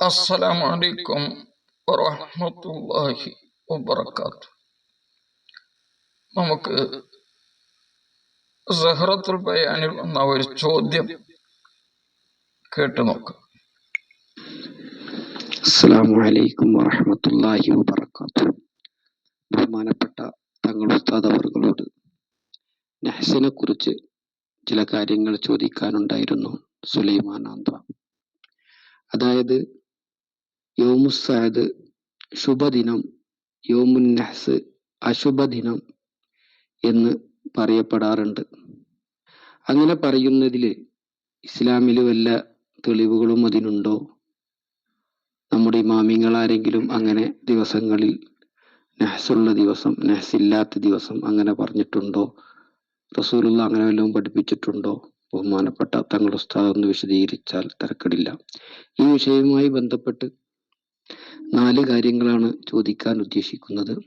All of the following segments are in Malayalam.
السلام عليكم ورحمة الله وبركاته നമുക്ക് സഹറത്തുൽ ബയാനിൽ വന്ന ഒരു ചോദ്യം കേട്ടു നോക്കാം അസ്സലാമു അലൈക്കും വറഹ്മത്തുള്ളാഹി വബറകാത്തു ബഹുമാനപ്പെട്ട തങ്ങൾ ഉസ്താദ് അവർകളോട് നഹ്സിനെ കുറിച്ച് ചില കാര്യങ്ങൾ ചോദിക്കാനുണ്ടായിരുന്നു സുലൈമാൻ ആന്ധ്ര അതായത് യോമുസാദ് ശുഭദിനം യോമുൻ നഹ്സ് അശുഭദിനം എന്ന് പറയപ്പെടാറുണ്ട്. അങ്ങനെ പറയുന്നതിൽ ഇസ്ലാമിൽ വല്ല തെളിവുകളും അതിനുണ്ടോ? നമ്മുടെ ഇമാമിങ്ങൾ ആരെങ്കിലും അങ്ങനെ ദിവസങ്ങളിൽ നെഹ്സുള്ള ദിവസം നെഹ്സില്ലാത്ത ദിവസം അങ്ങനെ പറഞ്ഞിട്ടുണ്ടോ? റസൂലുള്ള അങ്ങനെ വല്ലതും പഠിപ്പിച്ചിട്ടുണ്ടോ? ബഹുമാനപ്പെട്ട തങ്ങളുടെ ഉസ്താദ് ഒന്ന് വിശദീകരിച്ചാൽ തിരക്കടില്ല. ഈ വിഷയവുമായി ബന്ധപ്പെട്ട് നാല് കാര്യങ്ങളാണ് ചോദിക്കാൻ ഉദ്ദേശിക്കുന്നത്.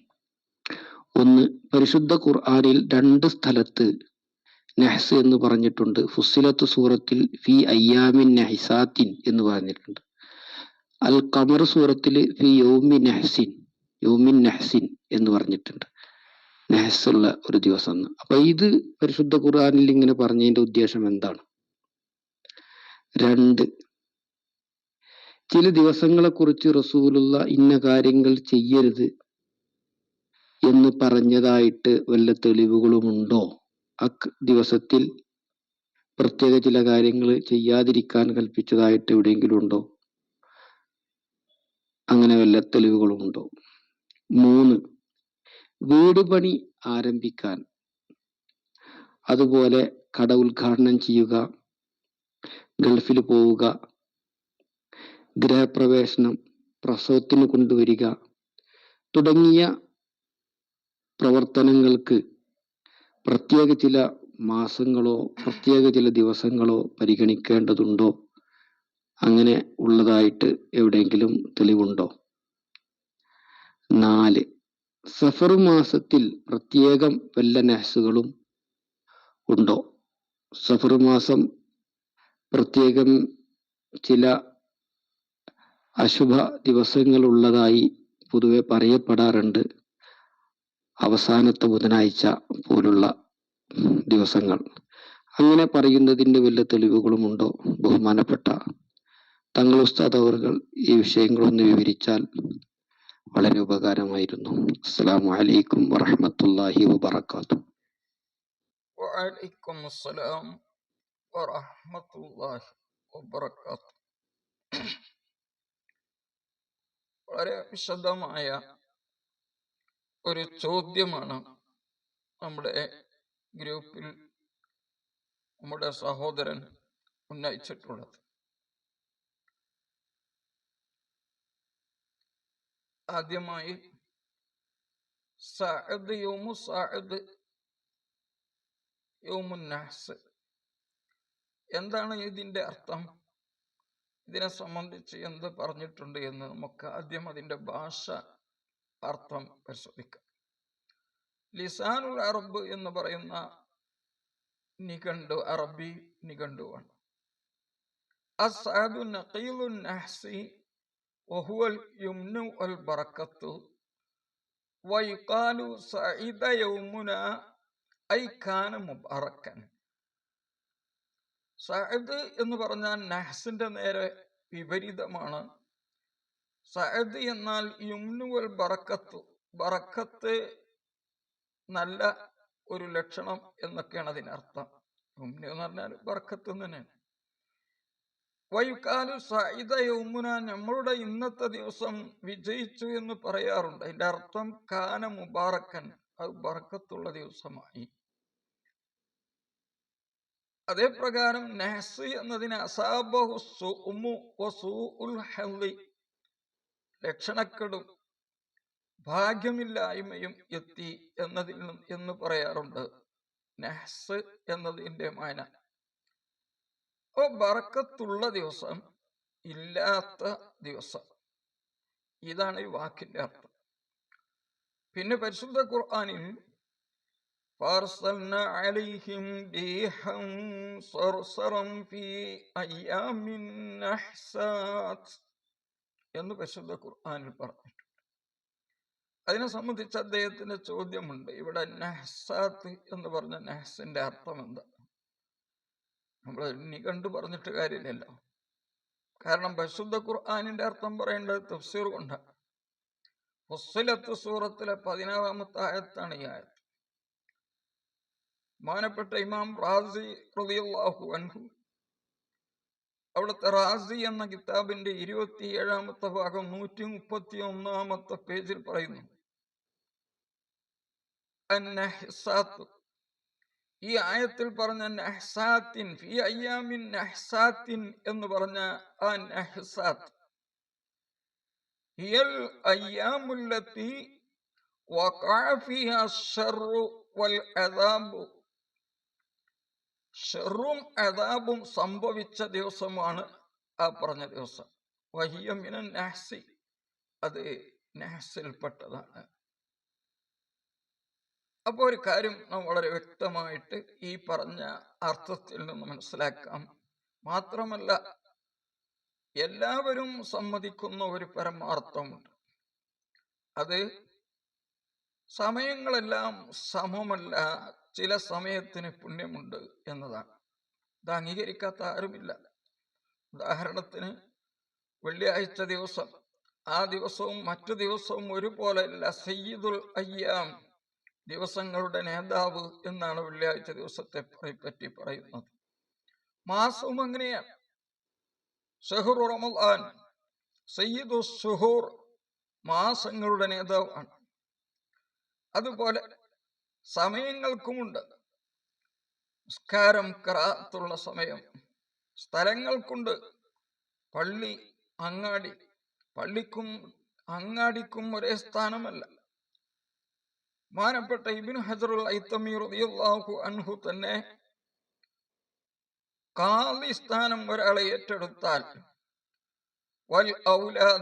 ഒന്ന് പരിശുദ്ധ ഖുർആാനിൽ രണ്ട് സ്ഥലത്ത് നെഹ്സ് എന്ന് പറഞ്ഞിട്ടുണ്ട്. ഫുസിലത്ത് സൂറത്തിൽ ഫി അയ്യാമിൻ നെഹ്സാത്തിൻ എന്ന് പറഞ്ഞിട്ടുണ്ട്. അൽ കമർ സൂറത്തിൽ ഫി യൗമി നെഹ്സിൻ യൗമിൻ നെഹ്സിൻ എന്ന് പറഞ്ഞിട്ടുണ്ട്. നെഹസ് ഉള്ള ഒരു ദിവസം. അപ്പൊ ഇത് പരിശുദ്ധ ഖുർആാനിൽ ഇങ്ങനെ പറഞ്ഞതിന്റെ ഉദ്ദേശം എന്താണ്? രണ്ട് ചില ദിവസങ്ങളെ കുറിച്ച് റസൂലുള്ള ഇന്ന കാര്യങ്ങൾ ചെയ്യരുത് എന്ന് പറഞ്ഞതായിട്ട് വല്ല തെളിവുകളുമുണ്ടോ? അക് ദിവസത്തിൽ പ്രത്യേക ചില കാര്യങ്ങൾ ചെയ്യാതിരിക്കാൻ കൽപ്പിച്ചതായിട്ട് എവിടെയെങ്കിലും ഉണ്ടോ അങ്ങനെ വല്ല തെളിവുകളുമുണ്ടോ? മൂന്ന് വീട് പണി ആരംഭിക്കാൻ. അതുപോലെ കട ഉദ്ഘാടനം ചെയ്യുക ഗൾഫിൽ പോവുക ഗൃഹപ്രവേശനം പ്രസവത്തിന് കൊണ്ടുവരിക. തുടങ്ങിയ പ്രവർത്തനങ്ങൾക്ക് പ്രത്യേക ചില മാസങ്ങളോ പ്രത്യേക ചില ദിവസങ്ങളോ പരിഗണിക്കേണ്ടതുണ്ടോ? അങ്ങനെ ഉള്ളതായിട്ട് എവിടെയെങ്കിലും തെളിവുണ്ടോ? നാല്. സഫർ മാസത്തിൽ പ്രത്യേകം വല്ല നഹസുകളും ഉണ്ടോ? സഫർ മാസം പ്രത്യേകം ചില അശുഭ ദിവസങ്ങളുള്ളതായി പൊതുവെ പറയപ്പെടാറുണ്ട്. അവസാനത്തെ ബുധനാഴ്ച പോലുള്ള ദിവസങ്ങൾ. അങ്ങനെ പറയുന്നതിന്റെ വല്ല തെളിവുകളുമുണ്ടോ? ബഹുമാനപ്പെട്ട തങ്ങൾ ഉസ്താദ് അവർകൾ ഈ വിഷയങ്ങളൊന്ന് വിവരിച്ചാൽ വളരെ ഉപകാരമായിരുന്നു. അസ്സാം വലൈക്കും വറഹമത്തല്ലാഹി വബറകാതുഹു. വലൈക്കും അസ്സലാം വറഹമത്തല്ലാഹി വളരെ വിശദമായ ഒരു ചോദ്യമാണ് നമ്മുടെ ഗ്രൂപ്പിൽ നമ്മുടെ സഹോദരൻ ഉന്നയിച്ചിട്ടുള്ളത്. ആദ്യമായി സഹദ് യോമു സഹദ് യോമു നഹ്സ് എന്താണ് ഇതിന്റെ അർത്ഥം? ഇതിനെ സംബന്ധിച്ച് എന്ത് പറഞ്ഞിട്ടുണ്ട് എന്ന് നമുക്ക് ആദ്യം അതിന്റെ ഭാഷ അർത്ഥം പരിശോധിക്കാം. ലിസാനുൽ അറബ് എന്ന് പറയുന്ന നിഘണ്ടു അറബി നിഘണ്ടുവാണ്. അസാദു നഖീലു നഹ്സി വഹുവൽ യുംനു അൽ ബറക്കത്തു വയുക്കാലു സഇദ യൗമുന ഐ കാന മുബറക്കൻ. സഅദ് എന്ന് പറഞ്ഞാൽ നഹ്സിന്റെ നേരെ വിപരീതമാണ്. സഅദ് എന്നാൽ യുംനുവൽ ബറക്കത്ത് ബറക്കത്ത് നല്ല ഒരു ലക്ഷണം എന്നൊക്കെയാണ് അതിനർത്ഥം. യുംനു എന്ന് പറഞ്ഞാൽ ബറക്കത്ത് തന്നെയാണ് വൈകാലു സൈദ യൗമുന നമ്മളുടെ ഇന്നത്തെ ദിവസം വിജയിച്ചു എന്ന് പറയാറുണ്ട്. അതിന്റെ അർത്ഥം കാന മുബാറക്കൻ അത് ബറക്കത്തുള്ള ദിവസമായി. അതേ പ്രകാരം നെഹ്സ് എന്നതിന് അസാബഹു ലക്ഷണക്കെടും ഭാഗ്യമില്ലായ്മയും എത്തി എന്നതിൽ എന്ന് പറയാറുണ്ട്. നെഹ്സ് എന്നതിന്റെ മാന. അപ്പൊ ബറക്കത്തുള്ള ദിവസം ഇല്ലാത്ത ദിവസം. ഇതാണ് ഈ വാക്കിന്റെ അർത്ഥം. പിന്നെ പരിശുദ്ധ ഖുർആനിൽ فأرسلنا عليهم ريحا صرصرا في أيام نحسات എന്ന് പരിശുദ്ധ ഖുർആനിൽ പറഞ്ഞിട്ടുണ്ട് അതിനെ സംബന്ധിച്ച് അദ്ദേഹത്തിന്റെ ചോദ്യമുണ്ട് ഇവിടെ നെഹ്സാത്ത് എന്ന് പറഞ്ഞ നെഹ്സിന്റെ അർത്ഥം എന്താ നമ്മൾ നികണ്ടു പറഞ്ഞിട്ട് കാര്യമില്ലല്ലോ കാരണം പരിശുദ്ധ ഖുർആാനിന്റെ അർത്ഥം പറയേണ്ടത് തഫ്സീർ കൊണ്ടാണ് ഫുസ്സിലത്ത് സൂറത്തിലെ പതിനാറാമത്തെ ആയത്താണ് ഈ ആയത്ത് മാനപ്പെട്ട ഇമാം റാസി റളിയല്ലാഹു അൻഹു. അവിടുത്തെ റാസി എന്ന കിതാബിന്റെ ഇരുപത്തി ഏഴാമത്തെ ഭാഗം നൂറ്റി മുപ്പത്തി ഒന്നാമത്തെ പേജിൽ പറയുന്നു. ഈ ആയത്തിൽ പറഞ്ഞ നെഹ്സാത്തിൻ ഫി അയ്യാമിൻ നെഹ്സാത്തിൻ എന്ന് പറഞ്ഞ ആ നെഹ്സാത്ത് ഹിയൽ അയ്യാമുല്ലത്തി വൽ അദാബു. ഷെറും അതാബും സംഭവിച്ച ദിവസമാണ് ആ പറഞ്ഞ ദിവസം. വഹിയമിന നാസി അത് നാസിൽപ്പെട്ടതാണ് അപ്പോൾ ഒരു കാര്യം നാം വളരെ വ്യക്തമായിട്ട് ഈ പറഞ്ഞ അർത്ഥത്തിൽ നിന്ന് മനസ്സിലാക്കാം. മാത്രമല്ല എല്ലാവരും സമ്മതിക്കുന്ന ഒരു പരമാർത്ഥമുണ്ട്. അത് സമയങ്ങളെല്ലാം സമമല്ല ചില സമയത്തിന് പുണ്യമുണ്ട് എന്നതാണ്. ഇത് അംഗീകരിക്കാത്ത ആരുമില്ല. ഉദാഹരണത്തിന് വെള്ളിയാഴ്ച ദിവസം ആ ദിവസവും മറ്റു ദിവസവും ഒരുപോലെയല്ല സയ്യിദുൽ അയ്യാം ദിവസങ്ങളുടെ നേതാവ് എന്നാണ് വെള്ളിയാഴ്ച ദിവസത്തെ പറ്റി പറയുന്നത്. മാസവും അങ്ങനെയാണ്. സഹുറുറമുൽ റമദാൻ സയ്യിദു മാസങ്ങളുടെ നേതാവാണ്. അതുപോലെ സമയങ്ങൾക്കുമുണ്ട്. നിസ്കാരം കറാത്തുള്ള സമയം. സ്ഥലങ്ങൾക്കുണ്ട്. പള്ളി അങ്ങാടി. പള്ളിക്കും അങ്ങാടിക്കും ഒരേ സ്ഥാനമല്ല. മാനപ്പെട്ട ഇബിൻ ഹജറുൽ അൻഹു തന്നെ കാലി സ്ഥാനം ഒരാളെ ഏറ്റെടുത്താൽ വൽ ഔലാ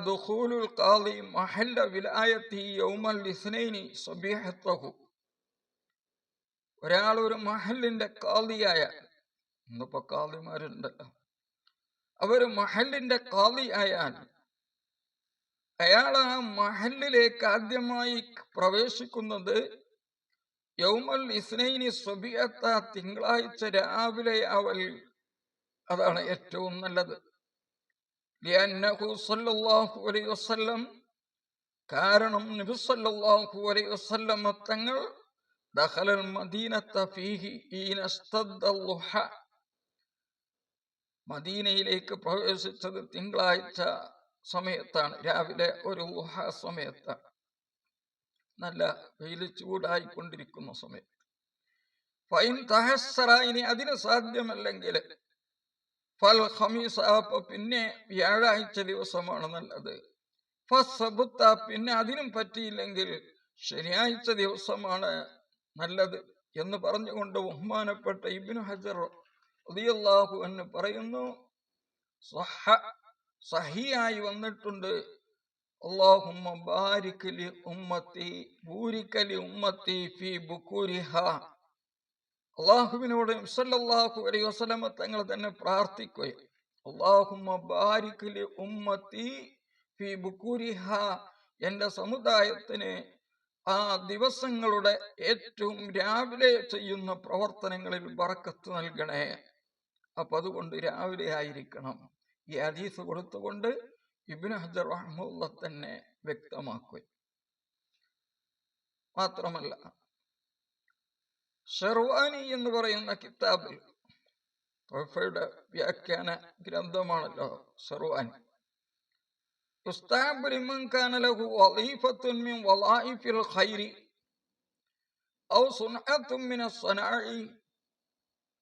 മഹല്ല വിലായത്തി യൗമൽ ഇസ്നൈനി സബീഹത്തഹു. ഒരാൾ ഒരു മഹലിന്റെ കാളിയായ ഇന്നിപ്പോ കാളിമാരുണ്ടല്ലോ അവർ മഹലിന്റെ കാളിയായാൽ അയാൾ ആ മഹലിലേക്ക് ആദ്യമായി പ്രവേശിക്കുന്നത് യൗമൽ ഇസ്നൈനി സ്വബിയത്ത തിങ്കളാഴ്ച രാവിലെ അവൽ അതാണ് ഏറ്റവും നല്ലത്. കാരണം നബിസ്വല്ലാഹു അലൈഹി വസല്ലം തങ്ങൾ ഈന ഇസ്തദ്ദ ളുഹ മദീനയിലേക്ക് പ്രവേശിച്ചത് തിങ്കളാഴ്ച സമയത്താണ്. രാവിലെ ഒരു ലുഹ സമയത്താണ് നല്ല വെയിൽ ചൂടായിക്കൊണ്ടിരിക്കുന്ന സമയത്ത് ഫൈൻ തഹസ്സറ ഇനി അതിന് സാധ്യമല്ലെങ്കിൽ ഫൽ ഹമീസ പിന്നെ വ്യാഴാഴ്ച ദിവസമാണ് നല്ലത്. ഫസബുത്ത പിന്നെ അതിനും പറ്റിയില്ലെങ്കിൽ ശനിയാഴ്ച ദിവസമാണ് നല്ലത് എന്ന് പറഞ്ഞുകൊണ്ട് ബഹുമാനപ്പെട്ട ഇബ്നു ഹജർ റളിയല്ലാഹു എന്ന് പറയുന്നു സഹിയായി വന്നിട്ടുണ്ട്. അള്ളാഹുമ്മ ബാരിക്കലി ഉമ്മത്തി ബൂരിക ലി ഉമ്മത്തി ഫി ബുക്കൂരിഹ അള്ളാഹുവിനോട് സല്ലല്ലാഹു അലൈഹി വസല്ലമ തങ്ങൾ തന്നെ പ്രാർത്ഥിക്കുകയും അള്ളാഹുമ്മ ബാരിക്കലി ഉമ്മത്തി ഫി ബുക്കൂരിഹ എന്റെ സമുദായത്തിന് ആ ദിവസങ്ങളുടെ ഏറ്റവും രാവിലെ ചെയ്യുന്ന പ്രവർത്തനങ്ങളിൽ വറക്കത്ത് നൽകണേ. അപ്പൊ അതുകൊണ്ട് രാവിലെ ആയിരിക്കണം. ഈ ഹദീസ് കൊടുത്തുകൊണ്ട് ഇബ്നു ഹജർ റഹ്മുള്ള തന്നെ വ്യക്തമാക്കും. മാത്രമല്ല ഷെർവാനി എന്ന് പറയുന്ന കിതാബിൽ വ്യാഖ്യാന ഗ്രന്ഥമാണല്ലോ ഷെർവാനി. يستحب لمن كان له وظيفة من وظائف الخير أو صنعة من الصناع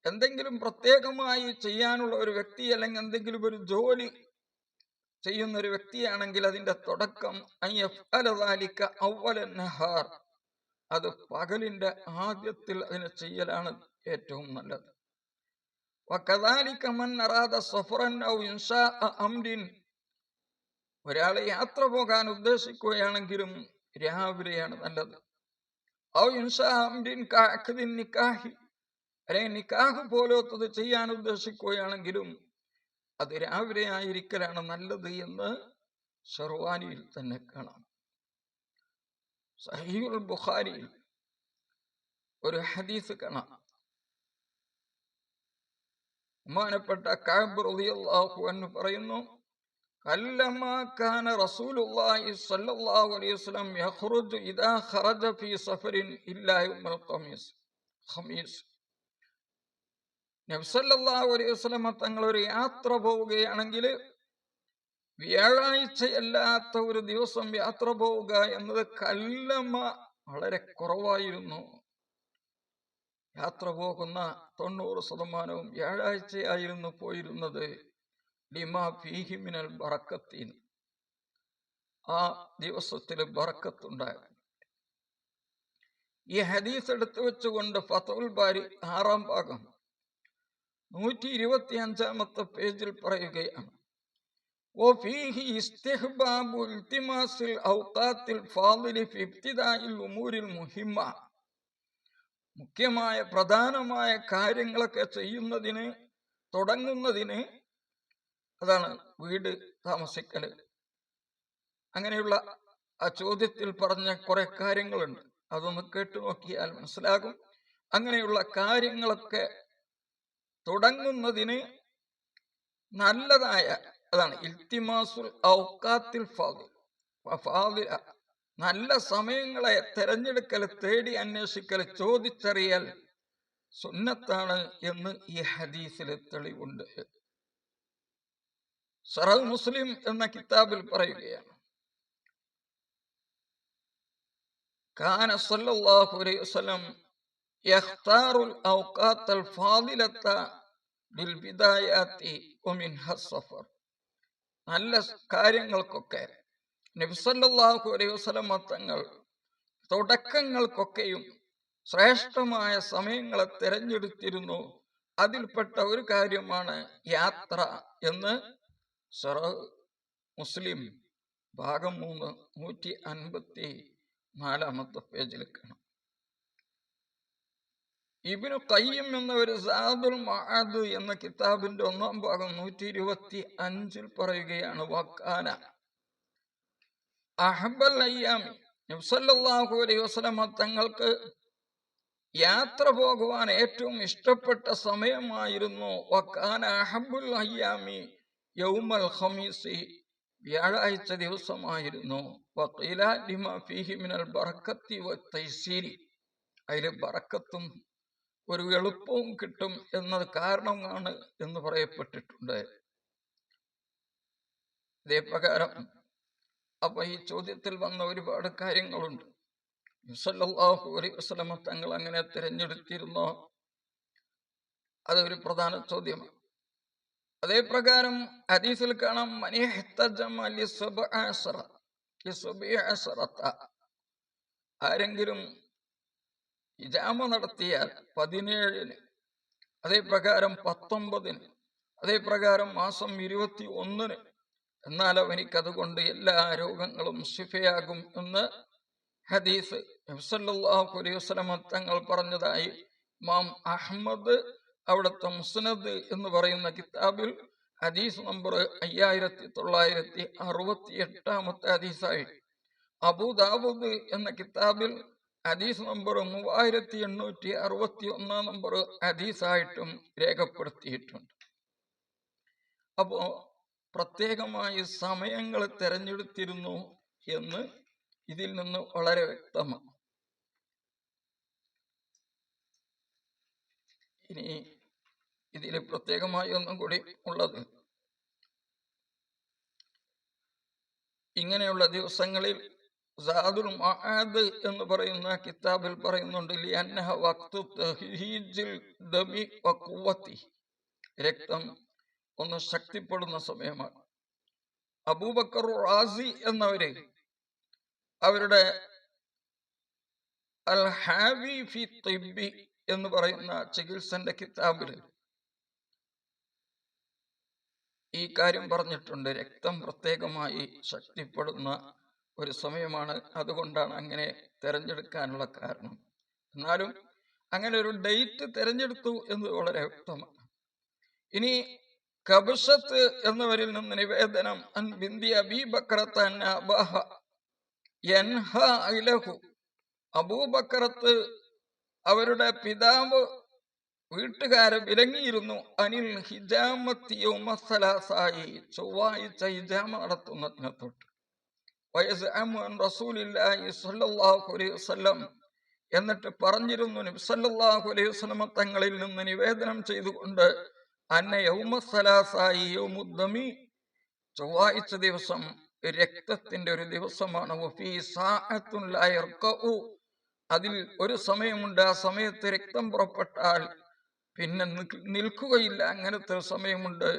എന്തെങ്കിലും പ്രത്യേകമായി ചെയ്യാനുള്ള ഒരു വ്യക്തി അല്ലെങ്കിൽ എന്തെങ്കിലും ഒരു ജോലി ചെയ്യുന്ന ഒരു വ്യക്തിയാണെങ്കിൽ അതിന്റെ തുടക്കം അൻ യഫ്അല ദാലിക അവ്വല നഹാർ അത് പകലിന്റെ ആദ്യത്തിൽ അതിനെ ചെയ്യലാണ് ഏറ്റവും നല്ലത് ഒരാൾ യാത്ര പോകാൻ ഉദ്ദേശിക്കുകയാണെങ്കിലും രാവിലെയാണ് നല്ലത്. ഔ നിക്കാഹി. അല്ലെങ്കിൽ നിക്കാഹ് പോലത്തത് ചെയ്യാൻ ഉദ്ദേശിക്കുകയാണെങ്കിലും അത് രാവിലെ ആയിരിക്കലാണ് നല്ലത് എന്ന് ഷെർവാനിയിൽ തന്നെ കാണാം. സഹീൽ ബുഖാരിയിൽ ഒരു ഹദീസ് കാണാം. ബഹുമാനപ്പെട്ട റളിയല്ലാഹു അൻഹു പറയുന്നു വസല്ലം തങ്ങൾ ഒരു യാത്ര പോവുകയാണെങ്കിൽ വ്യാഴാഴ്ചയല്ലാത്ത ഒരു ദിവസം യാത്ര പോവുക എന്നത് കല്ലമ്മ വളരെ കുറവായിരുന്നു. യാത്ര പോകുന്ന തൊണ്ണൂറ് ശതമാനവും വ്യാഴാഴ്ചയായിരുന്നു പോയിരുന്നത്. ലിമാ ഫീഹിമിനൽ ബറക്കത്തീൻ ആ ദിവസത്തിൽ ബറക്കത്തുണ്ടായിരുന്നു ഈ ഹദീസ് എടുത്തു വെച്ചുകൊണ്ട് ഫതുൽ ബാരി ആറാം ഭാഗം നൂറ്റി ഇരുപത്തി അഞ്ചാമത്തെ പേജിൽ പറയുകയാണ് وفيه استحباب التماس الأوقات الفاضل في ابتداء الأمور المهمة മുഖ്യമായ പ്രധാനമായ കാര്യങ്ങളൊക്കെ ചെയ്യുന്നതിന് തുടങ്ങുന്നതിന് അതാണ് വീട് താമസിക്കൽ അങ്ങനെയുള്ള ആ ചോദ്യത്തിൽ പറഞ്ഞ കുറെ കാര്യങ്ങളുണ്ട്. അതൊന്ന് കേട്ടു നോക്കിയാൽ മനസ്സിലാകും. അങ്ങനെയുള്ള കാര്യങ്ങളൊക്കെ തുടങ്ങുന്നതിന് നല്ലതായ അതാണ് ഇൽത്തിമാസുൽ ഔക്കാത്തിൽ ഫാദിൽ നല്ല സമയങ്ങളെ തെരഞ്ഞെടുക്കൽ തേടി അന്വേഷിക്കൽ ചോദിച്ചറിയൽ സുന്നത്താണ് എന്ന് ഈ ഹദീസിൽ തെളിവുണ്ട്. സറഹ് മുസ്ലിം എന്ന കിതാബിൽ പറയുകയാണ്. കാന സല്ലല്ലാഹു അലൈഹി വസല്ലം ഫാദിലത ബിൽ വമിൻഹ സഫർ. നല്ല കാര്യങ്ങൾക്കൊക്കെ നബിസല്ലാഹു അലൈഹി വസല്ലം തങ്ങൾ തുടക്കങ്ങൾക്കൊക്കെയും ശ്രേഷ്ഠമായ സമയങ്ങളെ തിരഞ്ഞെടുത്തിരുന്നു. അതിൽപ്പെട്ട ഒരു കാര്യമാണ് യാത്ര എന്ന് സറ മുസ്ലിം ഭാഗം മൂന്ന് നൂറ്റി അൻപത്തി നാലാമത്തെ പേജിൽ കാണാം. ഇബിനു കയ്യം എന്ന ഒരു സാദുൽ മഹാദ് എന്ന കിതാബിന്റെ ഒന്നാം ഭാഗം നൂറ്റി ഇരുപത്തി അഞ്ചിൽ പറയുകയാണ് വക്കാന അഹബൽ അയ്യാമി നബ്സല്ലാഹു അലൈഹി വസ്ലമ തങ്ങൾക്ക് യാത്ര പോകുവാൻ ഏറ്റവും ഇഷ്ടപ്പെട്ട സമയമായിരുന്നു വക്കാന അഹബുൽ അയ്യാമി യൗമൽ ഖമീസി വ്യാഴാഴ്ച ദിവസമായിരുന്നു. വഖീല ലിമാ ഫീഹി മിനൽ ബറക്കത്തി തൈസീരി. അതിൽ ബറക്കത്തും ഒരു എളുപ്പവും കിട്ടും എന്നത് കാരണമാണ് എന്ന് പറയപ്പെട്ടിട്ടുണ്ട്. ഇതേ പ്രകാരം അപ്പൊ ഈ ചോദ്യത്തിൽ വന്ന ഒരുപാട് കാര്യങ്ങളുണ്ട്. സല്ലല്ലാഹു അലൈഹി വസല്ലമ തങ്ങൾ അങ്ങനെ തിരഞ്ഞെടുത്തിരുന്നോ. അതൊരു പ്രധാന ചോദ്യമാണ്. അതേ പ്രകാരം ഹദീസിൽ കാണാം ആരെങ്കിലും ഇജാമ നടത്തിയാൽ പതിനേഴിന് അതേ പ്രകാരം പത്തൊമ്പതിന് അതേ പ്രകാരം മാസം ഇരുപത്തി ഒന്നിന് എന്നാൽ അവനിക്കതുകൊണ്ട് എല്ലാ രോഗങ്ങളും ശിഫയാകും എന്ന് ഹദീസ് അലൈഹി വസല്ലമ തങ്ങൾ പറഞ്ഞതായി മാം അഹമ്മദ് അവിടുത്തെ മുസ്നദ് എന്ന് പറയുന്ന കിതാബിൽ ഹദീസ് നമ്പർ അയ്യായിരത്തി തൊള്ളായിരത്തി അറുപത്തി എട്ടാമത്തെ ഹദീസായി അബുദാബുദ് എന്ന കിതാബിൽ ഹദീസ് നമ്പർ മൂവായിരത്തി എണ്ണൂറ്റി അറുപത്തി ഒന്നാം നമ്പർ ഹദീസായിട്ടും രേഖപ്പെടുത്തിയിട്ടുണ്ട്. അപ്പോ പ്രത്യേകമായി സമയങ്ങൾ തിരഞ്ഞെടുത്തിരുന്നു എന്ന് ഇതിൽ നിന്ന് വളരെ വ്യക്തമാണ്. ഇനി ഇതിൽ പ്രത്യേകമായി ഒന്നും കൂടി ഉള്ളത്. ഇങ്ങനെയുള്ള ദിവസങ്ങളിൽ എന്ന് പറയുന്ന കിതാബിൽ പറയുന്നുണ്ട് രക്തം ഒന്ന് ശക്തിപ്പെടുന്ന സമയമാണ്. അബൂബക്കർ റാസി എന്നവര് അവരുടെ അൽ ഹാബി എന്ന് പറയുന്ന ചികിത്സന്റെ കിതാബിൽ ഈ കാര്യം പറഞ്ഞിട്ടുണ്ട്. രക്തം പ്രത്യേകമായി ശക്തിപ്പെടുന്ന ഒരു സമയമാണ്. അതുകൊണ്ടാണ് അങ്ങനെ തിരഞ്ഞെടുക്കാനുള്ള കാരണം. എന്നാലും അങ്ങനെ ഒരു ഡേറ്റ് തിരഞ്ഞെടുത്തു എന്ന് വളരെ വ്യക്തമാണ്. ഇനി കബുഷത്ത് എന്നവരിൽ നിന്ന് നിവേദനം അൻ അബീബക്രത്ത് അവരുടെ പിതാവ് വീട്ടുകാരെ വിലങ്ങിയിരുന്നു. അനിൽ ഹിജാമത്തിയോമസലാസായി ചൊവ്വാഴ്ച ഹിജാമ നടത്തുന്നതിനെ തൊട്ട് റസൂലില്ലാഹി സ്വല്ലല്ലാഹു അലൈഹി എന്നിട്ട് പറഞ്ഞിരുന്നു നബി സല്ലല്ലാഹു അലൈഹി തങ്ങളിൽ നിന്ന് നിവേദനം ചെയ്തുകൊണ്ട് അന്ന യൗമസലാസായി യൗമുദ്ദമി ചൊവ്വാഴ്ച ദിവസം രക്തത്തിന്റെ ഒരു ദിവസമാണ്. അതിൽ ഒരു സമയമുണ്ട്. ആ സമയത്ത് രക്തം പുറപ്പെട്ടാൽ പിന്നെ നിൽക്കുകയില്ല. അങ്ങനത്തെ ഒരു സമയമുണ്ട്.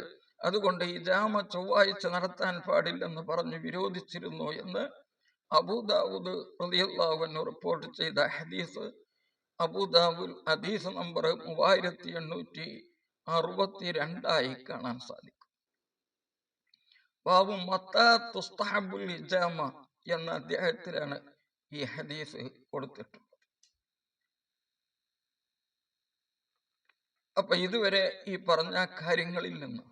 അതുകൊണ്ട് ഈ ജാമ ചൊവ്വാഴ്ച നടത്താൻ പാടില്ലെന്ന് പറഞ്ഞ് വിരോധിച്ചിരുന്നു എന്ന് അബൂദാവൂദ് റളിയല്ലാഹു റിപ്പോർട്ട് ചെയ്ത ഹദീസ്. അബൂദാവുൽ ഹദീസ് നമ്പർ മൂവായിരത്തി എണ്ണൂറ്റി അറുപത്തി രണ്ടായി കാണാൻ സാധിക്കും. ബാബു മത്താ തുസ്താബുൽ ജാമ എന്ന അദ്ദേഹത്തിലാണ് ഈ ഹദീസ് കൊടുത്തിട്ടുള്ളത്. അപ്പൊ ഇതുവരെ ഈ പറഞ്ഞ കാര്യങ്ങളിൽ നിന്ന്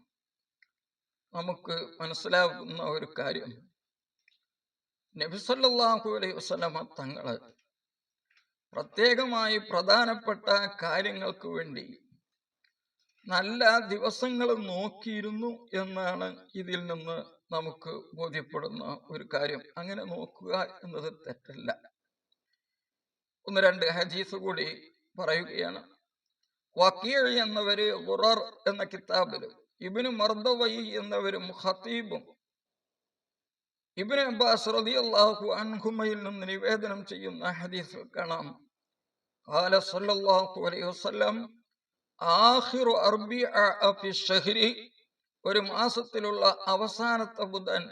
നമുക്ക് മനസ്സിലാകുന്ന ഒരു കാര്യം. നബിസല്ലാഹു അലൈഹി വസല്ലമ തങ്ങൾ പ്രത്യേകമായി പ്രധാനപ്പെട്ട കാര്യങ്ങൾക്ക് വേണ്ടി നല്ല ദിവസങ്ങൾ നോക്കിയിരുന്നു എന്നാണ് ഇതിൽ നിന്ന് നമുക്ക് ബോധ്യപ്പെടുന്ന ഒരു കാര്യം. അങ്ങനെ നോക്കുക എന്നത് തെറ്റല്ല. ഒന്ന് രണ്ട് ഹജീസ് കൂടി പറയുകയാണ്. വക്കീഴ് എന്നവര് ഖുറർ എന്ന കിതാബിലും ഇബിന് മർദവൈ എന്നവരും ഖത്തീബും ഇബിന് അബ്ബാസ് റളിയല്ലാഹു അൻഹുമയിൽ നിന്ന് നിവേദനം ചെയ്യുന്ന ഹദീസിൽ കാണാം قال صلى الله عليه وسلم آخر أربع في الشهر ഒരു മാസത്തിലുള്ള അവസാനത്തെ ബുധൻ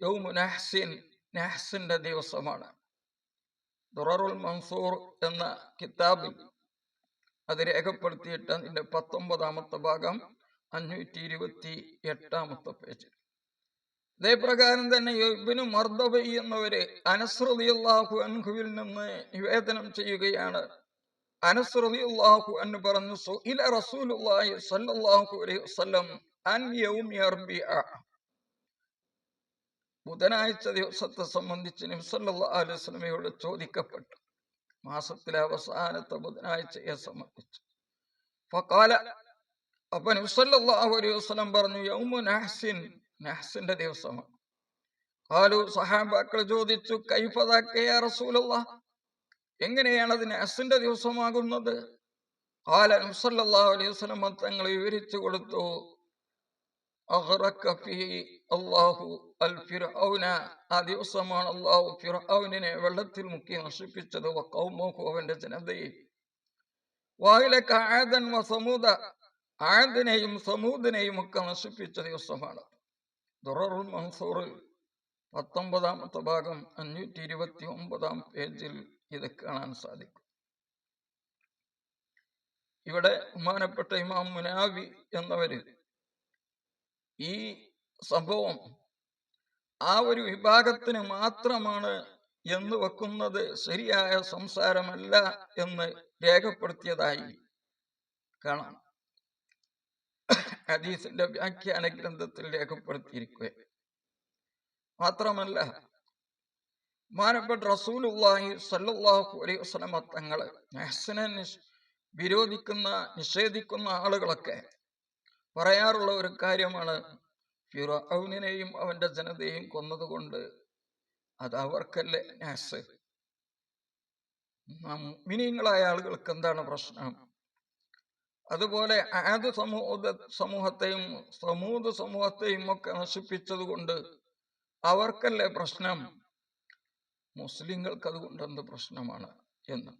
യൗമു നഹ്സിൻ നഹ്സിന്റെ ദിവസമാണ് ദുററുൽ മൻസൂർ എന്ന കിതാബിൽ അത് രേഖപ്പെടുത്തിയിട്ട് അതിന്റെ പത്തൊമ്പതാമത്തെ ഭാഗം അഞ്ഞൂറ്റി ഇരുപത്തി എട്ടാമത്തെ പേജ് അതേപ്രകാരം തന്നെ ഇബ്നു മർദബൈ എന്നവര് അനസ്രതിയുള്ളാഹു അൻഹുവിൽ നിന്ന് നിവേദനം ചെയ്യുകയാണ്. അനസ്രതിയുള്ളാഹു അൻഹു പറഞ്ഞു സുഇല റസൂലുള്ളാഹി സ്വല്ലല്ലാഹു അലൈഹി വസല്ലം അൻ യൗമി അർബിഅ. ബുധനാഴ്ച ദിവസത്തെ സംബന്ധിച്ച് നബി സല്ലല്ലാഹു അലൈഹി വസല്ലമയോട് ചോദിക്കപ്പെട്ടു. മാസത്തിലെ അവസാനത്തെ ബുധനാഴ്ചയെ സംബന്ധിച്ച് ഫക്കാല അപ്പൊ നബി സല്ലല്ലാഹു അലൈഹി വസല്ലം പറഞ്ഞു യൗമു നഹ്സിൻ നഹ്സിന്റെ ദിവസമാണ്. കാലു സഹാബാക്കൾ ചോദിച്ചു കൈഫദാക്ക യാ റസൂലല്ലാഹ്? എങ്ങനെയാണ് അത് നഹ്സിന്റെ ദിവസമാകുന്നത്? കാല നുസല്ലാ അലൈഹി വസല്ലം തങ്ങൾ വിവരിച്ചു കൊടുത്തു അഗ്റക ഫീ അല്ലാഹു അൽ ഫിർഔന ആ ദിവസമാണ് അല്ലാഹു ഫിർഔനിനെ വെള്ളത്തിൽ മുക്കി നശിപ്പിച്ചത്. വഖൗമഹു അവന്റെ ജനതയെ. വായിലക്ക ആദൻ വ സമൂദ. ആദിനെയും സമൂദിനെയും ഒക്കെ നശിപ്പിച്ച ദിവസമാണ് ദുററുൽ മൻസൂർ പത്തൊമ്പതാമത്തെ ഭാഗം അഞ്ഞൂറ്റി ഇരുപത്തി ഒമ്പതാം പേജിൽ ഇത് കാണാൻ സാധിക്കും. ഇവിടെ ബഹുമാനപ്പെട്ട ഇമാം മുനാവി എന്നവര് ഈ സംഭവം ആ ഒരു വിഭാഗത്തിന് മാത്രമാണ് എന്ന് വെക്കുന്നത് ശരിയായ സംസാരമല്ല എന്ന് രേഖപ്പെടുത്തിയതായി കാണാം. ഹദീസിന്റെ വ്യാഖ്യാന ഗ്രന്ഥത്തിൽ രേഖപ്പെടുത്തിയിരിക്കുക മാത്രമല്ല മാനപ്പെട്ട റസൂലുള്ളാഹി സല്ലല്ലാഹു അലൈഹി വസല്ലമ തങ്ങൾ മെഹ്സനെ വിരോധിക്കുന്ന നിഷേധിക്കുന്ന ആളുകളൊക്കെ പറയാറുള്ള ഒരു കാര്യമാണ് ഫിറൌനിനെയും അവന്റെ ജനതയെയും കൊന്നതുകൊണ്ട് അത് അവർക്കല്ലേ നാസ്. മിനിങ്ങളായ ആളുകൾക്ക് എന്താണ് പ്രശ്നം? അതുപോലെ ആദ് സമൂഹ സമൂഹത്തെയും സമൂഹ സമൂഹത്തെയും ഒക്കെ നശിപ്പിച്ചത് കൊണ്ട് അവർക്കല്ലേ പ്രശ്നം? മുസ്ലിങ്ങൾക്ക് അതുകൊണ്ട് എന്ത് പ്രശ്നമാണ് എന്ന്.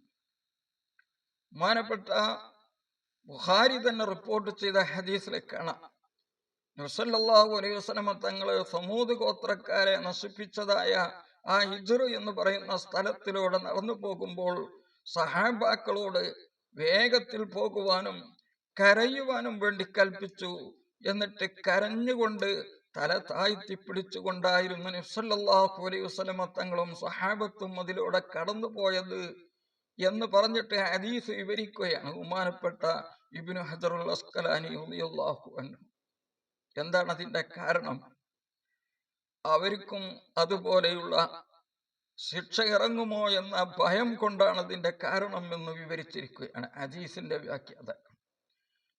മാനപ്പെട്ട ബുഹാരി തന്നെ റിപ്പോർട്ട് ചെയ്ത ഹദീസിലെ കാണാം നബ്സല്ലാഹു അലൈഹി വസല്ലമ തങ്ങൾ സമൂത് ഗോത്രക്കാരെ നശിപ്പിച്ചതായ ആ ഹിജറു എന്ന് പറയുന്ന സ്ഥലത്തിലൂടെ നടന്നു പോകുമ്പോൾ സഹാബാക്കളോട് വേഗത്തിൽ പോകുവാനും കരയുവാനും വേണ്ടി കൽപ്പിച്ചു. എന്നിട്ട് കരഞ്ഞുകൊണ്ട് തല താഴ്ത്തി പിടിച്ചുകൊണ്ടായിരുന്നു നബ്സല്ലാഹു അലൈഹി വസല്ലമ തങ്ങളും സഹാബത്തും അതിലൂടെ കടന്നു പോയത് എന്ന് പറഞ്ഞിട്ട് ഹദീസ് വിവരിക്കുകയാണ് ബഹുമാനപ്പെട്ട ഇബിനു ഹജറുൽ അസ്കലാനി ഉള്ളാഹു എന്താണ് അതിന്റെ കാരണം? അവർക്കും അതുപോലെയുള്ള ശിക്ഷ ഇറങ്ങുമോ എന്ന ഭയം കൊണ്ടാണ് അതിന്റെ കാരണം എന്ന് വിവരിച്ചിരിക്കുകയാണ് അജീസിന്റെ വ്യാഖ്യാത.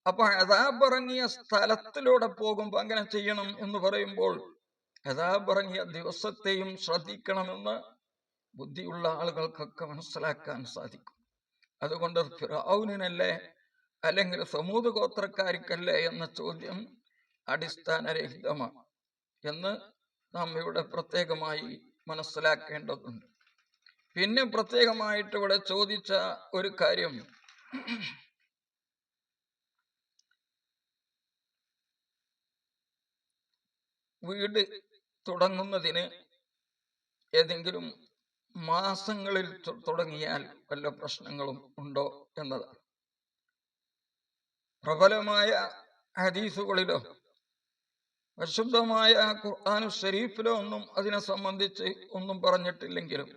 അപ്പൊ അതാബിറങ്ങിയ സ്ഥലത്തിലൂടെ പോകുമ്പോൾ അങ്ങനെ ചെയ്യണം എന്ന് പറയുമ്പോൾ അതാബിറങ്ങിയ ദിവസത്തെയും ശ്രദ്ധിക്കണമെന്ന് ബുദ്ധിയുള്ള ആളുകൾക്കൊക്കെ മനസ്സിലാക്കാൻ സാധിക്കും. അതുകൊണ്ട് ഫിറൌനല്ലേ അല്ലെങ്കിൽ സമൂത് ഗോത്രക്കാരിക്കല്ലേ എന്ന ചോദ്യം അടിസ്ഥാനരഹിതമാണ് എന്ന് നാം ഇവിടെ പ്രത്യേകമായി മനസ്സിലാക്കേണ്ടതുണ്ട്. പിന്നെ പ്രത്യേകമായിട്ട് ഇവിടെ ചോദിച്ച ഒരു കാര്യം. വീട് തുടങ്ങുന്നതിന് ഏതെങ്കിലും മാസങ്ങളിൽ തുടങ്ങിയാൽ വല്ല പ്രശ്നങ്ങളും ഉണ്ടോ എന്നതാണ് പ്രബലമായ ഹദീസുകളിലോ പരിശുദ്ധമായ ഖുർആാനു ഷരീഫിലോ ഒന്നും അതിനെ സംബന്ധിച്ച് ഒന്നും പറഞ്ഞിട്ടില്ലെങ്കിലും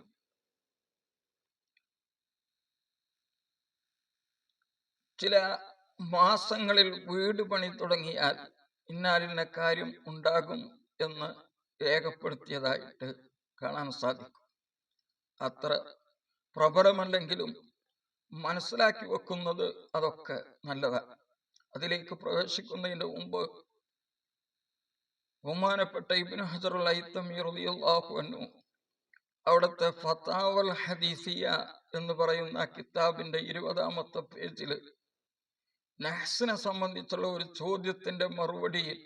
ചില മാസങ്ങളിൽ വീട് പണി തുടങ്ങിയാൽ ഇന്നാലിന്ന കാര്യം ഉണ്ടാകും എന്ന് രേഖപ്പെടുത്തിയതായിട്ട് കാണാൻ സാധിക്കും. അത്ര പ്രബലമല്ലെങ്കിലും മനസ്സിലാക്കി വെക്കുന്നത് അതൊക്കെ നല്ലതാണ് അതിലേക്ക് പ്രവേശിക്കുന്നതിന് മുമ്പ് ബഹുമാനപ്പെട്ട ഇബ്നു ഹജറുൽ അൻഹു അവിടുത്തെ ഫതാവൽ ഹദീസിയ എന്ന് പറയുന്ന കിതാബിന്റെ ഇരുപതാമത്തെ പേജിൽ നഹ്സിനെ സംബന്ധിച്ചുള്ള ഒരു ചോദ്യത്തിന്റെ മറുപടിയിൽ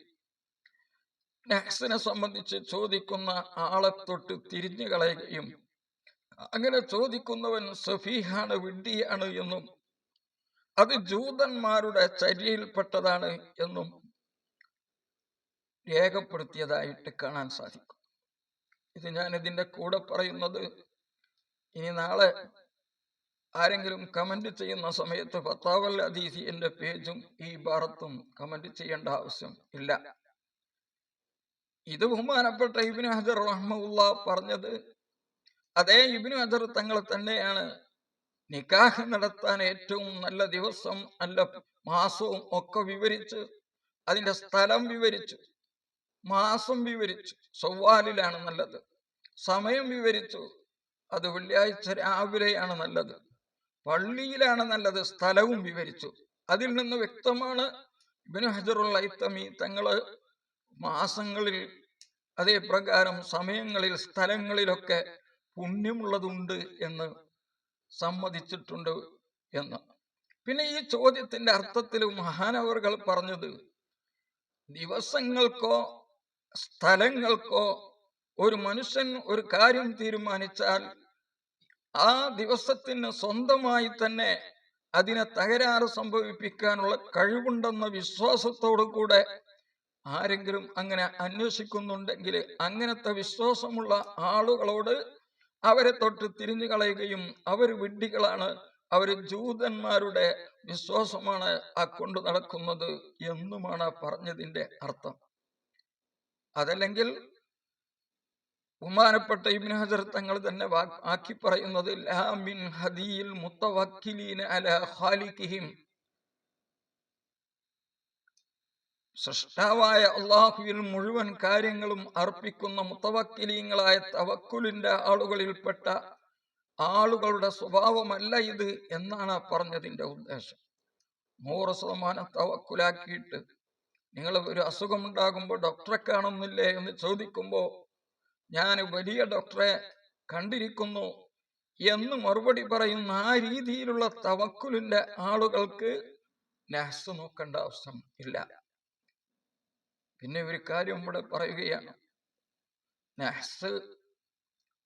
നഹ്സിനെ സംബന്ധിച്ച് ചോദിക്കുന്ന ആളെ തൊട്ട് തിരിഞ്ഞു കളയുകയും അങ്ങനെ ചോദിക്കുന്നവൻ സഫീഹാണ് വിഡ്ഢിയാണ് എന്നും അത് ജൂതന്മാരുടെ ചര്യയിൽപ്പെട്ടതാണ് എന്നും രേഖപ്പെടുത്തിയതായിട്ട് കാണാൻ സാധിക്കും. ഇത് ഞാൻ ഇതിന്റെ കൂടെ പറയുന്നത് ഇനി നാളെ ആരെങ്കിലും കമന്റ് ചെയ്യുന്ന സമയത്ത് ഫത്താവൽ അദീസി എന്റെ പേജും ഈ ഭാരത്തും കമന്റ് ചെയ്യേണ്ട ആവശ്യം ഇല്ല. ഇത് ബഹുമാനപ്പെട്ട ഇബിന് ഹജർ റഹ്മുള്ള പറഞ്ഞത് അതേ ഇബിനു ഹജർ തങ്ങളെ തന്നെയാണ് നിക്കാഹ് നടത്താൻ ഏറ്റവും നല്ല ദിവസം നല്ല മാസവും ഒക്കെ വിവരിച്ച് അതിന്റെ സ്ഥലം വിവരിച്ചു മാസം വിവരിച്ചു സവ്വാലിലാണ് നല്ലത്. സമയം വിവരിച്ചു അത് വെള്ളിയാഴ്ച രാവിലെയാണ് നല്ലത്. പള്ളിയിലാണ് നല്ലത് സ്ഥലവും വിവരിച്ചു. അതിൽ നിന്ന് വ്യക്തമാണ് ഇബിന് ഹജറുൽ ഐത്തമി തങ്ങൾ മാസങ്ങളിൽ അതേ പ്രകാരം സമയങ്ങളിൽ സ്ഥലങ്ങളിലൊക്കെ പുണ്യമുള്ളതുണ്ട് എന്ന് സമ്മതിച്ചിട്ടുണ്ട് എന്ന്. പിന്നെ ഈ ചോദ്യത്തിന്റെ അർത്ഥത്തിൽ മഹാനവറുകൾ പറഞ്ഞത് ദിവസങ്ങൾക്കോ സ്ഥലങ്ങൾക്കോ ഒരു മനുഷ്യൻ ഒരു കാര്യം തീരുമാനിച്ചാൽ ആ ദിവസത്തിന് സ്വന്തമായി തന്നെ അതിനെ തകരാറ് സംഭവിപ്പിക്കാനുള്ള കഴിവുണ്ടെന്ന വിശ്വാസത്തോടു കൂടെ ആരെങ്കിലും അങ്ങനെ അന്വേഷിക്കുന്നുണ്ടെങ്കിൽ അങ്ങനത്തെ വിശ്വാസമുള്ള ആളുകളോട് അവരെ തൊട്ട് തിരിഞ്ഞു കളയുകയും അവർ വിഡ്ഢികളാണ്. അവർ ജൂതന്മാരുടെ വിശ്വാസമാണ് ആ കൊണ്ടു നടക്കുന്നത് എന്നുമാണ് പറഞ്ഞതിന്റെ അർത്ഥം. അതല്ലെങ്കിൽ ബഹുമാനപ്പെട്ട ഇബ്നു ഹജർ തങ്ങൾ തന്നെ ആക്കി പറയുന്നത് ലാ മിൻ ഹദിയിൽ മുത്തവക്കിലീന അല ഖാലിഖിഹിം. സൃഷ്ടാവായ അള്ളാഹുവിൽ മുഴുവൻ കാര്യങ്ങളും അർപ്പിക്കുന്ന മുത്തവക്കിലീങ്ങളായ തവക്കുലിന്റെ ആളുകളിൽപ്പെട്ട ആളുകളുടെ സ്വഭാവമല്ല ഇത് എന്നാണ് പറഞ്ഞതിന്റെ ഉദ്ദേശം. നൂറ് ശതമാനം തവക്കുലാക്കിയിട്ട് നിങ്ങൾ ഒരു അസുഖമുണ്ടാകുമ്പോൾ ഡോക്ടറെ കാണുന്നില്ലേ എന്ന് ചോദിക്കുമ്പോൾ ഞാൻ വലിയ ഡോക്ടറെ കണ്ടിരിക്കുന്നു എന്ന് മറുപടി പറയുന്ന ആ രീതിയിലുള്ള തവക്കുലിന്റെ ആളുകൾക്ക് നഹസ് നോക്കേണ്ട ആവശ്യം ഇല്ല. പിന്നെ ഒരു കാര്യം ഇവിടെ പറയുകയാണ്. നഹ്സ്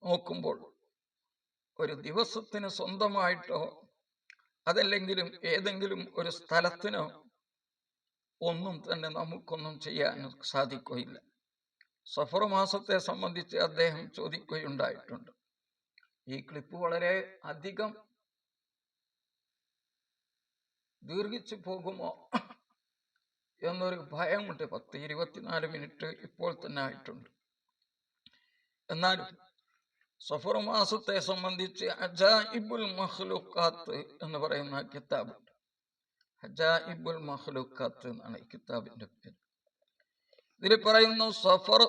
നോക്കുമ്പോൾ ഒരു ദിവസത്തിന് സ്വന്തമായിട്ടോ അതല്ലെങ്കിലും ഏതെങ്കിലും ഒരു സ്ഥലത്തിനോ ഒന്നും തന്നെ നമുക്കൊന്നും ചെയ്യാൻ സാധിക്കുകയില്ല. സഫർ മാസത്തെ സംബന്ധിച്ച് അദ്ദേഹം ചോദിക്കുകയുണ്ടായിട്ടുണ്ട്. ഈ ക്ലിപ്പ് വളരെ അധികം ദീർഘിച്ചു പോകുമോ? എന്നൊരു ഭയമുണ്ട്. പത്ത് ഇരുപത്തിനാല് മിനിറ്റ് ഇപ്പോൾ തന്നെ ആയിട്ടുണ്ട്. എന്നാലും സഫർ മാസത്തെ സംബന്ധിച്ച് അജായിബുൽ മഹ്ലുക്കാത്ത് എന്ന് പറയുന്ന കിതാബുണ്ട്. അജായിബുൽ മഹ്ലുക്കാത്ത് എന്നാണ് ഈ കിതാബിന്റെ പേര്. ഇതിൽ പറയുന്നു സഫർ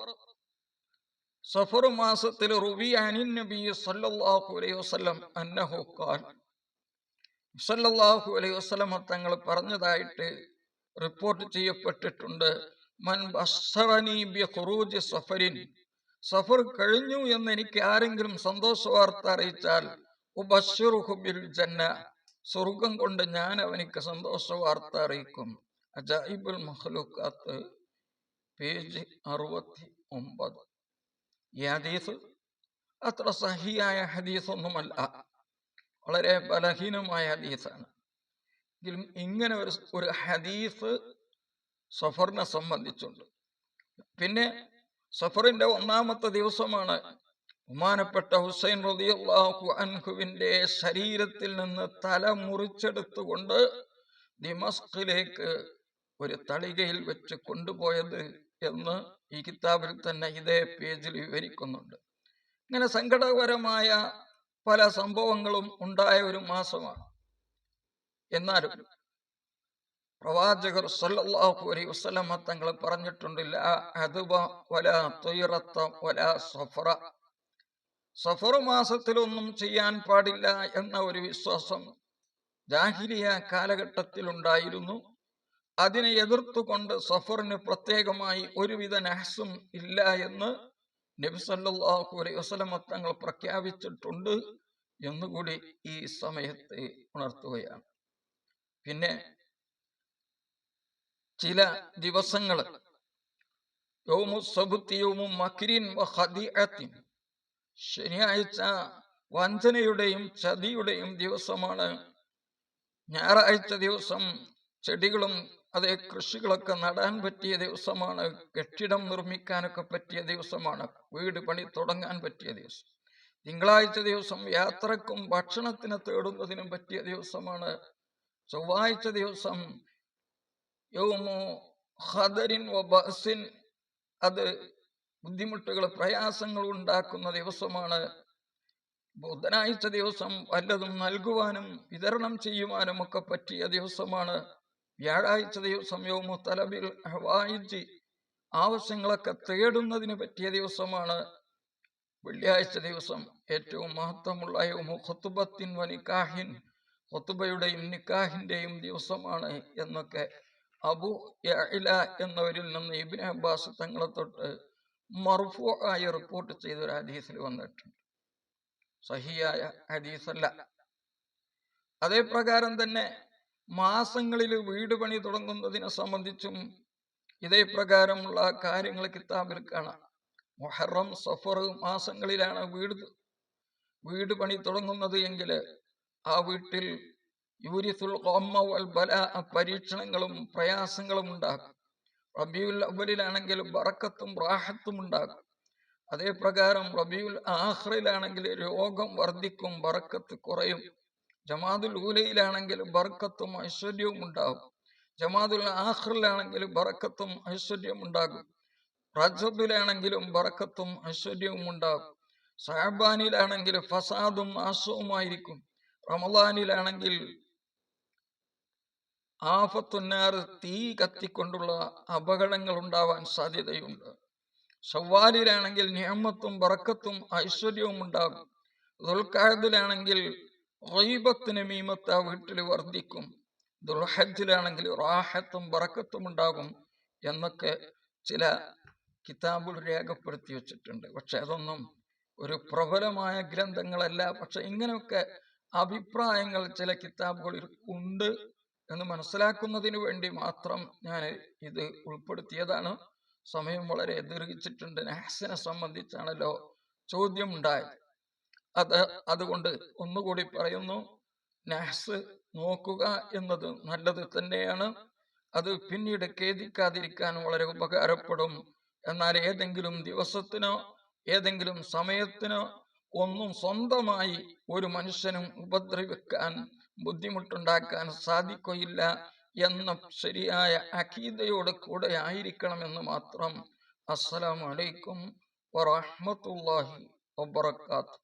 സഫർ മാസത്തിൽ റുബി അനിൻ നബി സല്ലല്ലാഹു അലൈഹി വസല്ലം അന്നഹു ഖാൻ സല്ലല്ലാഹു അലൈഹി വസല്ലം തങ്ങൾ പറഞ്ഞതായിട്ട് റിപ്പോർട്ട് ചെയ്യപ്പെട്ടിട്ടുണ്ട്. മൻ സഫരിൻ. സഫർ കഴിഞ്ഞു എന്ന് എനിക്ക് ആരെങ്കിലും സന്തോഷ വാർത്ത അറിയിച്ചാൽ ജന്ന. സ്വർഗം കൊണ്ട് ഞാൻ അവനിക്ക് സന്തോഷ വാർത്ത അറിയിക്കും. അജായിബുൽ മഹ്ലൂക്കാത്ത് പേജ് അറുപത്തി ഒമ്പത് ഈ ഹദീസ് അത്ര സഹിയായ ഹദീസ് ഒന്നുമല്ല വളരെ ബലഹീനമായ ഹദീസാണ്. എങ്കിലും ഇങ്ങനെ ഒരു ഒരു ഹദീസ് സഫറിനെ സംബന്ധിച്ചുണ്ട്. പിന്നെ സഫറിന്റെ ഒന്നാമത്തെ ദിവസമാണ് ഉമാനപ്പെട്ട ഹുസൈൻ റളിയല്ലാഹു അൻഹുവിന്റെ ശരീരത്തിൽ നിന്ന് തല മുറിച്ചെടുത്തുകൊണ്ട് ദിമസ്കിലേക്ക് ഒരു തളികയിൽ വെച്ച് കൊണ്ടുപോയത് എന്ന് ഈ കിതാബിൽ തന്നെ ഇതേ പേജിൽ വിവരിക്കുന്നുണ്ട്. ഇങ്ങനെ സങ്കടകരമായ പല സംഭവങ്ങളും ഉണ്ടായ ഒരു മാസമാണ്. എന്നാലും പ്രവാചകർ സല്ലല്ലാഹു അലൈഹി വസല്ലമ തങ്ങൾ പറഞ്ഞിട്ടുണ്ട് വലാ വലാ സഫറ. സഫർ മാസത്തിലൊന്നും ചെയ്യാൻ പാടില്ല എന്ന ഒരു വിശ്വാസം ജാഹിലിയ കാലഘട്ടത്തിലുണ്ടായിരുന്നു. അതിനെ എതിർത്തുകൊണ്ട് സഫറിന് പ്രത്യേകമായി ഒരുവിധ നഹസും ഇല്ല എന്ന് നബി സല്ലല്ലാഹു അലൈഹി വസല്ലമ തങ്ങൾ പ്രഖ്യാപിച്ചിട്ടുണ്ട് എന്നുകൂടി ഈ സമയത്ത് ഉണർത്തുകയാണ്. പിന്നെ ചില ദിവസങ്ങൾ ശനിയാഴ്ച വഞ്ചനയുടെയും ചതിയുടെയും ദിവസമാണ്. ഞായറാഴ്ച ദിവസം ചെടികളും അതേ കൃഷികളൊക്കെ നടാൻ പറ്റിയ ദിവസമാണ്. കെട്ടിടം നിർമ്മിക്കാനൊക്കെ പറ്റിയ ദിവസമാണ്. വീട് പണി തുടങ്ങാൻ പറ്റിയ ദിവസം. തിങ്കളാഴ്ച ദിവസം യാത്രക്കും ഭക്ഷണത്തിന് തേടുന്നതിനും പറ്റിയ ദിവസമാണ്. ചൊവ്വാഴ്ച ദിവസം യൗമു ഹദരിൻ ബസിൻ അത് ബുദ്ധിമുട്ടുകൾ പ്രയാസങ്ങൾ ഉണ്ടാക്കുന്ന ദിവസമാണ്. ബുധനാഴ്ച ദിവസം വല്ലതും നൽകുവാനും വിതരണം ചെയ്യുവാനും ഒക്കെ പറ്റിയ ദിവസമാണ്. വ്യാഴാഴ്ച ദിവസം യോമു തലബിൽ ഹവായിജി ആവശ്യങ്ങളൊക്കെ തേടുന്നതിന് പറ്റിയ ദിവസമാണ്. വെള്ളിയാഴ്ച ദിവസം ഏറ്റവും മഹത്വമുള്ള യോമു ഖുത്തുബത്തിൻ വ നിക്കാഹിൻ നിക്കാഹിന്റെയും ദിവസമാണ് എന്നൊക്കെ അബു ഇല എന്നവരിൽ നിന്ന് ഇബ്നു അബ്ബാസ് തങ്ങളെ തൊട്ട് മറുഫു ആയി റിപ്പോർട്ട് ചെയ്ത ഒരു ഹദീസിൽ വന്നിട്ടുണ്ട്. സഹിയായ ഹദീസല്ല. അതേ പ്രകാരം തന്നെ മാസങ്ങളിൽ വീട് പണി തുടങ്ങുന്നതിനെ സംബന്ധിച്ചും ഇതേ പ്രകാരമുള്ള കാര്യങ്ങൾ കിതാബിൽ കാണാം. മൊഹറം സഫർ മാസങ്ങളിലാണ് വീട് വീട് പണി തുടങ്ങുന്നത് എങ്കിൽ ആ വീട്ടിൽ യൂരിസുൽ പരീക്ഷണങ്ങളും പ്രയാസങ്ങളും ഉണ്ടാകും. റബിയുൽ അവലിലാണെങ്കിൽ വറക്കത്തും റാഹത്തും ഉണ്ടാകും. അതേ പ്രകാരം റബിയുൽ ആഹ്റിലാണെങ്കിൽ രോഗം വർദ്ധിക്കും വറക്കത്ത് കുറയും. ജമാദുൽ ഊലയിലാണെങ്കിൽ വറക്കത്തും ഐശ്വര്യവും ഉണ്ടാകും. ജമാദുൽ ആഹ്റിലാണെങ്കിൽ ബറക്കത്തും ഐശ്വര്യവും ഉണ്ടാകും. റജബിലാണെങ്കിലും ബറക്കത്തും ഐശ്വര്യവും ഉണ്ടാകും. സാബാനിലാണെങ്കിൽ ഫസാദും നാശവുമായിരിക്കും റമദാനിലാണെങ്കിൽ ആഫത്തുന്നാർ തീ കത്തിക്കൊണ്ടുള്ള അപകടങ്ങൾ ഉണ്ടാവാൻ സാധ്യതയുണ്ട്. ഷവ്വാലിലാണെങ്കിൽ നിയമത്തും ബറക്കത്തും ഐശ്വര്യവും ഉണ്ടാകും ദുൽഖാദിലാണെങ്കിൽ റൈബത്തിന് മീമത്ത് ആ വീട്ടിൽ വർദ്ധിക്കും. ദുൽഹജ്ജിലാണെങ്കിൽ റാഹത്തും ബറക്കത്തും ഉണ്ടാകും എന്നൊക്കെ ചില കിതാബുകൾ രേഖപ്പെടുത്തി വെച്ചിട്ടുണ്ട്. പക്ഷെ അതൊന്നും ഒരു പ്രബലമായ ഗ്രന്ഥങ്ങളല്ല. പക്ഷെ ഇങ്ങനെയൊക്കെ അഭിപ്രായങ്ങൾ ചില കിതാബുകളിൽ ഉണ്ട് എന്ന് മനസ്സിലാക്കുന്നതിന് വേണ്ടി മാത്രം ഞാൻ ഇത് ഉൾപ്പെടുത്തിയതാണ്. സമയം വളരെ ദീർഘിച്ചിട്ടുണ്ട്. നാസിനെ സംബന്ധിച്ചാണല്ലോ ചോദ്യം ഉണ്ടായത് അത് അതുകൊണ്ട് ഒന്നുകൂടി പറയുന്നു. നാസ് നോക്കുക എന്നത് നല്ലത് തന്നെയാണ്. അത് പിന്നീട് ഖേദിക്കാതിരിക്കാൻ വളരെ ഉപകാരപ്പെടും. എന്നാൽ ഏതെങ്കിലും ദിവസത്തിനോ ഏതെങ്കിലും സമയത്തിനോ ഒന്നും സ്വന്തമായി ഒരു മനുഷ്യനും ഉപദ്രവിക്കാൻ ബുദ്ധിമുട്ടുണ്ടാക്കാൻ സാധിക്കുകയില്ല എന്ന ശരിയായ അഖീദയോട് കൂടെ ആയിരിക്കണമെന്ന് മാത്രം അസ്സലാമലൈക്കും വറഹമത്തല്ലാഹി വബറകാതുഹു.